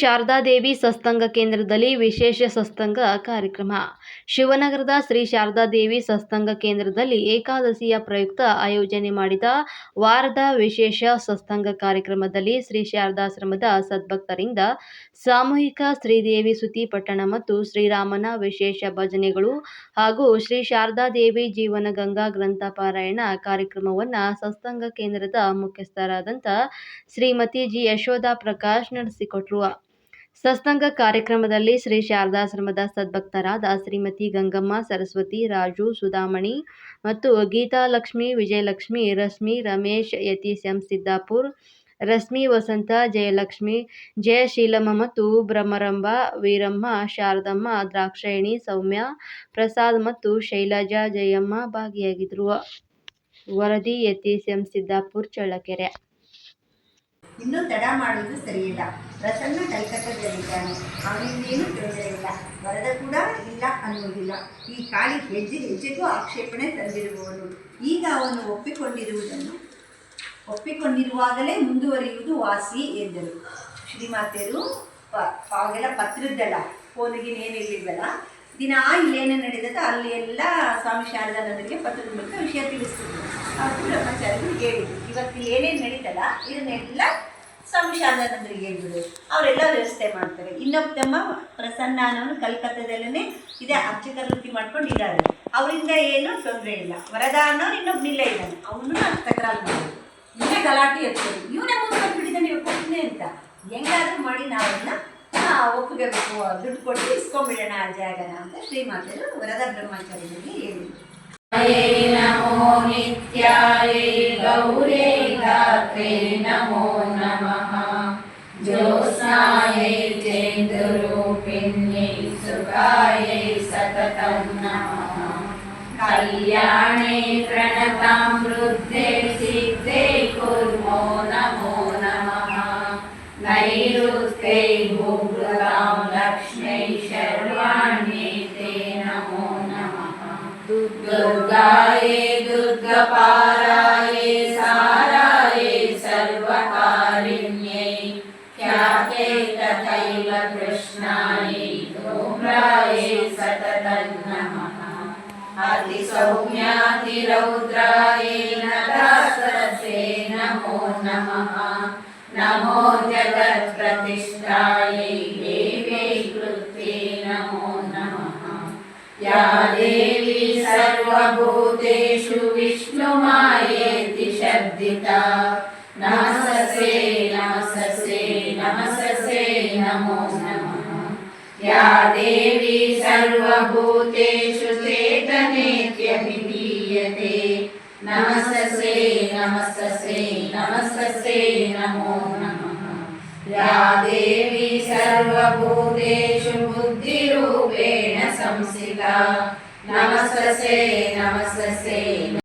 ಶಾರದಾದೇವಿ ಸತ್ಸಂಗ ಕೇಂದ್ರದಲ್ಲಿ ವಿಶೇಷ ಸತ್ಸಂಗ ಕಾರ್ಯಕ್ರಮ. ಶಿವನಗರದ ಶ್ರೀ ಶಾರದಾದೇವಿ ಸತ್ಸಂಗ ಕೇಂದ್ರದಲ್ಲಿ ಏಕಾದಶಿಯ ಪ್ರಯುಕ್ತ ಆಯೋಜನೆ ಮಾಡಿದ ವಾರದ ವಿಶೇಷ ಸತ್ಸಂಗ ಕಾರ್ಯಕ್ರಮದಲ್ಲಿ ಶ್ರೀ ಶಾರದಾಶ್ರಮದ ಸದ್ಭಕ್ತರಿಂದ ಸಾಮೂಹಿಕ ಶ್ರೀದೇವಿ ಸುತಿ ಪಟ್ಟಣ ಮತ್ತು ಶ್ರೀರಾಮನ ವಿಶೇಷ ಭಜನೆಗಳು ಹಾಗೂ ಶ್ರೀ ಶಾರದಾದೇವಿ ಜೀವನ ಗಂಗಾ ಗ್ರಂಥ ಪಾರಾಯಣ ಕಾರ್ಯಕ್ರಮವನ್ನು ಸತ್ಸಂಗ ಕೇಂದ್ರದ ಮುಖ್ಯಸ್ಥರಾದಂಥ ಶ್ರೀಮತಿ ಜಿ ಯಶೋಧ ಪ್ರಕಾಶ್ ನಡೆಸಿಕೊಟ್ರು. ಸತ್ಸಂಗ ಕಾರ್ಯಕ್ರಮದಲ್ಲಿ ಶ್ರೀ ಶಾರದಾಶ್ರಮದ ಸದ್ಭಕ್ತರಾದ ಶ್ರೀಮತಿ ಗಂಗಮ್ಮ, ಸರಸ್ವತಿ, ರಾಜು, ಸುಧಾಮಣಿ ಮತ್ತು ಗೀತಾಲಕ್ಷ್ಮಿ ವಿಜಯಲಕ್ಷ್ಮಿ, ರಶ್ಮಿ, ರಮೇಶ್ ಯತೀಶ್ ಎಂ ಸಿದ್ದಾಪುರ್, ರಶ್ಮಿ ವಸಂತ, ಜಯಲಕ್ಷ್ಮಿ, ಜಯಶೀಲಮ್ಮ ಮತ್ತು ಬ್ರಹ್ಮರಂಭ ವೀರಮ್ಮ, ಶಾರದಮ್ಮ, ದ್ರಾಕ್ಷಾಯಣಿ, ಸೌಮ್ಯ, ಪ್ರಸಾದ್ ಮತ್ತು ಶೈಲಜಾ, ಜಯಮ್ಮ ಭಾಗಿಯಾಗಿದ್ದರು ವರದಿ ಯತೀಶ್ ಎಂ ಸಿದ್ದಾಪುರ್ ಚಳ್ಳಕೆರೆ. ಇನ್ನೂ ತಡ ಮಾಡುವುದು ಸರಿಯಿಲ್ಲ. ಪ್ರಸನ್ನ ಕಲ್ಕತ್ತದಲ್ಲಿದ್ದಾನೆ. ಅವನಿಂದೇನು ತೊಂದರೆ ಇಲ್ಲ. ವರದ ಕೂಡ ಇಲ್ಲ ಅನ್ನುವುದಿಲ್ಲ ಈ ಕಾಳಿ ಹೆಜ್ಜೆ ಹೆಜ್ಜೆಗೂ ಆಕ್ಷೇಪಣೆ ತಂದಿರುವವನು. ಈಗ ಅವನು ಒಪ್ಪಿಕೊಂಡಿರುವುದನ್ನು ಒಪ್ಪಿಕೊಂಡಿರುವಾಗಲೇ ಮುಂದುವರಿಯುವುದು ವಾಸಿ ಎಂದರು. ಶ್ರೀಮಾತೆಯರು ಪ ಆಗೆಲ್ಲ ಪತ್ರದ್ದಲ್ಲ ಫೋನಿಗೆ ಏನಿರಲಿಲ್ವಲ್ಲ ದಿನ ಇಲ್ಲೇನು ನಡೆದದ ಅಲ್ಲಿ ಎಲ್ಲ ಸ್ವಾಮಿ ಶಾರದಾನಂದರಿಗೆ ಪತ್ರದ ಮೂಲಕ ವಿಷಯ ತಿಳಿಸ್ತಿದ್ರು. ಅವರು ಬ್ರಹ್ಮಚಾರಿಗಳು ಹೇಳಿದ್ರು. ಇವತ್ತು ಏನೇನು ನಡೀತಲ್ಲ, ಇದನ್ನೆಲ್ಲ ಸ್ವಾಮಿ ಶಾರದಾನಂದರಿಗೆ ಹೇಳಿದ್ರು ಅವರೆಲ್ಲ ವ್ಯವಸ್ಥೆ ಮಾಡ್ತಾರೆ. ಇನ್ನೊಬ್ಬ ತಮ್ಮ ಪ್ರಸನ್ನ ಅನ್ನೋನು ಕಲ್ಕತ್ತಾದಲ್ಲೇ ಇದೇ, ಅರ್ಚಕ ವೃತ್ತಿ ಮಾಡ್ಕೊಂಡಿದ್ದಾರೆ ಅವರಿಂದ ಏನು ತೊಂದರೆ ಇಲ್ಲ. ವರದ ಅನ್ನೋನು ಇನ್ನೊಬ್ಬನಿಲ್ಲೇ ಇದ್ದಾನೆ ಅವನು ತಕರಾರು ಮಾಡಿದ್ರು ಇವನೇ ಗಲಾಟೆ ಎತ್ತೋದು ಇವನೇ ಮುಂದೆ ದುಡ್ಡು ಕೊಟ್ಟು ಇಸ್ಕೊಂಡ್ಬಿಡೋಣ ಆ ಜಾಗನ ಅಂತ ಶ್ರೀಮಾತರು ವರದ ಬ್ರಹ್ಮಚಾರಿಗಳಿಗೆ ಹೇಳಿದರು ನಮೋ ನಿತ್ಯಾಯ ಗೌರೇ ಗಾತ್ರೇ ನಮೋ ನಮಃ ಜ್ಯೋತ್ಸಾಯೈ ಚೇಂದ್ರೂಪಿಣ್ಯೈ ಸುಖಾಯೈ ಸತತಂ ನಮಃ ಕಲ್ಯಾಣೇ ಪ್ರಣತಾಮೃದ್ಧೇ दुर्गपारायै सारायै, सर्वकारिण्यै। ख्याते तथैलकृष्णायै धूम्रायै सततं अतिसौम्यातिरौद्रायै, नदासरसे, नमो नमः। नमो जगत्प्रतिष्ठायै देव्यै कृत्ये, नमो नमः। या देवी सर्वभूतेषु विष्णुमायेति शब्दिता नमससे नमससे नमससे नमो नमः या देवी सर्वभूतेषु चेतनेत्यभिधीयते नमससे नमससे नमससे नमो नमः या देवी सर्वभूतेषु बुद्धिरूपेण संस्थिता నమస్తే నమస్తే